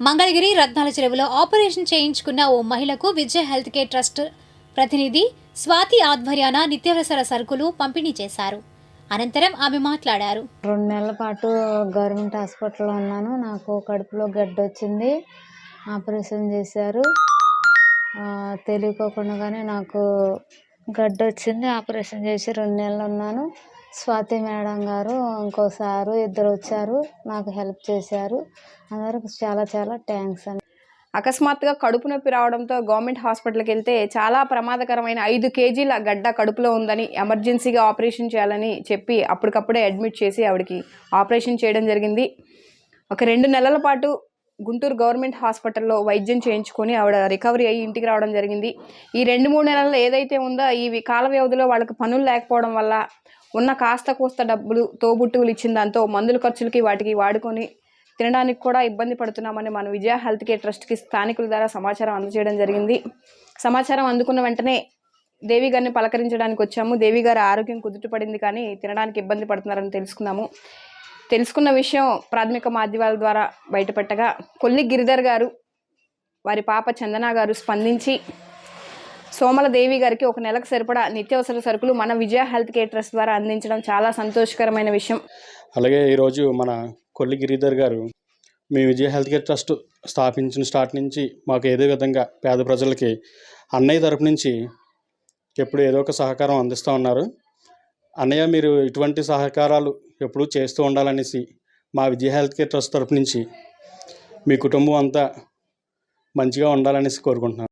మంగళగిరి రత్నాల చెరువులో ఆపరేషన్ చేయించుకున్న ఓ మహిళకు విజయ హెల్త్ కేర్ ట్రస్ట్ ప్రతినిధి స్వాతి ఆధ్వర్యాన నిత్యావసర సరుకులు పంపిణీ చేశారు. అనంతరం ఆమె మాట్లాడారు. రెండు నెలల పాటు గవర్నమెంట్ హాస్పిటల్లో ఉన్నాను. నాకు కడుపులో గడ్డ వచ్చింది. ఆపరేషన్ చేశారు. తెలియకోకుండా తెలియకోకుండానే నాకు గడ్డ వచ్చింది. ఆపరేషన్ చేసి రెండు నెలలు ఉన్నాను. స్వాతి మేడం గారు ఇంకో సారు ఇద్దరు వచ్చారు నాకు హెల్ప్ చేశారు. అందరికి చాలా చాలా థ్యాంక్స్ అండి. అకస్మాత్తుగా కడుపు నొప్పి రావడంతో గవర్నమెంట్ హాస్పిటల్కి వెళ్తే చాలా ప్రమాదకరమైన ఐదు కేజీల గడ్డ కడుపులో ఉందని ఎమర్జెన్సీగా ఆపరేషన్ చేయాలని చెప్పి అప్పటికప్పుడే అడ్మిట్ చేసి ఆవిడకి ఆపరేషన్ చేయడం జరిగింది. ఒక రెండు నెలల పాటు గుంటూరు గవర్నమెంట్ హాస్పిటల్లో వైద్యం చేయించుకొని ఆవిడ రికవరీ అయ్యి ఇంటికి రావడం జరిగింది. ఈ రెండు మూడు నెలల్లో ఏదైతే ఉందో ఈ కాల వ్యవధిలో వాళ్ళకి పనులు లేకపోవడం వల్ల ఉన్న కాస్త కూస్త డబ్బులు తోబుట్టువులు ఇచ్చిన దాంతో మందుల ఖర్చులకి వాటికి వాడుకొని తినడానికి కూడా ఇబ్బంది పడుతున్నామని మన విజయ హెల్త్ కేర్ ట్రస్ట్కి స్థానికుల ద్వారా సమాచారం అందజేయడం జరిగింది. సమాచారం అందుకున్న వెంటనే దేవి గారిని పలకరించడానికి వచ్చాము. దేవి గారి ఆరోగ్యం కుదుటపడింది కానీ తినడానికి ఇబ్బంది పడుతున్నారని తెలుసుకున్నాము. తెలుసుకున్న విషయం ప్రాథమిక మాధ్యమాల ద్వారా బయటపెట్టగా కొల్లి గిరిధర్ గారు వారి పాప చందన గారు స్పందించి సోమలదేవి గారికి ఒక నెలకు సరిపడా నిత్యావసర సరుకులు మన విజయ హెల్త్ కేర్ ట్రస్ట్ ద్వారా అందించడం చాలా సంతోషకరమైన విషయం. అలాగే ఈరోజు మన కొల్లి గిరిధర్ గారు మీ విజయ హెల్త్ కేర్ ట్రస్ట్ స్థాపించిన స్టార్ట్ నుంచి మాకు ఏదో విధంగా పేద ప్రజలకి అన్నయ్య తరపు నుంచి ఎప్పుడు ఏదో ఒక సహకారం అందిస్తూ ఉన్నారు. అన్నయ్య మీరు ఇటువంటి సహకారాలు ఎప్పుడూ చేస్తూ ఉండాలనేసి మా విజయ హెల్త్ కేర్ ట్రస్ట్ తరపు నుంచి మీ కుటుంబం అంతా మంచిగా ఉండాలనేసి కోరుకుంటున్నాను.